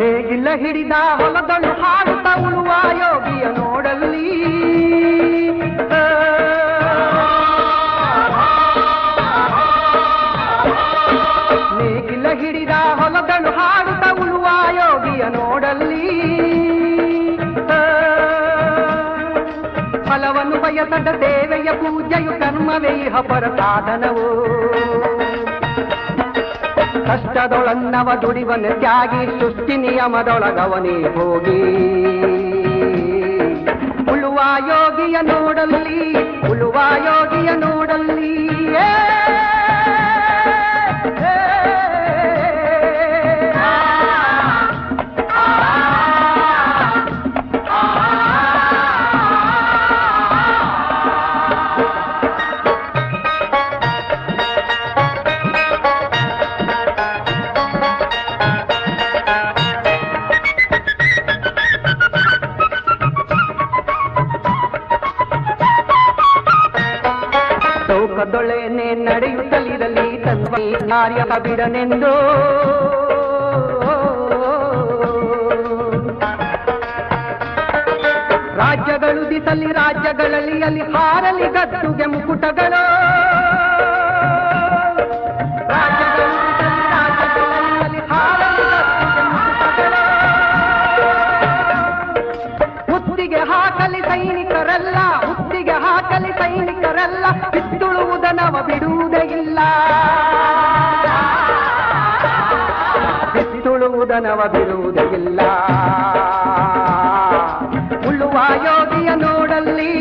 ಹಿಡಿದ ಹೊಲದಳು ಹಾಡುತ್ತ ಉಳುವ ಯೋಗಿಯ ನೋಡಲ್ಲಿ ನೇಗಿಲ್ಲ ನೇಗಿಲ ಹಿಡಿದ ಹೊಲದಳು ಹಾಡುತ್ತ ಉಳುವ ಯೋಗಿಯ ನೋಡಲ್ಲಿ. ಫಲವನ್ನು ಬಯಸದ ಸೇವೆಯ ಪೂಜೆಯು ಕರ್ಮವೇ, ಇಹ ಪರ ಸಾಧನವು ಕಷ್ಟದೊಳನ್ನವ ದುಡಿವನ ತ್ಯಾಗಿ ಸುಸ್ತಿ ನಿಯಮದೊಳಗವನೇ ಹೋಗಿ ಉಳುವ ಯೋಗಿಯ ನೋಡಲಿ ಉಳುವ ಯೋಗಿಯ ನೋಡಲ್ಲಿ ಲೋಕದೊಳೆನೆ ನಡೆಯುತ್ತಲಿರಲಿ ತನ್ವೈ ಕಾರ್ಯ ಬಿಡನೆಂದು ರಾಜ್ಯಗಳು ದಿಸಲಿ ರಾಜ್ಯಗಳಲ್ಲಿ ಅಲ್ಲಿ ಹಾರಲಿ ಗದ್ದುಗೆ ಮುಕುಟಗಳು. ಬಿತ್ತುಳುವುದನವ ಬಿಡುವುದೇ ಇಲ್ಲ ಬಿತ್ತುಳುವುದನವ ಬಿಡುವುದೇ ಇಲ್ಲ ಉಳ್ಳುವ ಯೋಗಿಯ ನೋಡಲ್ಲಿ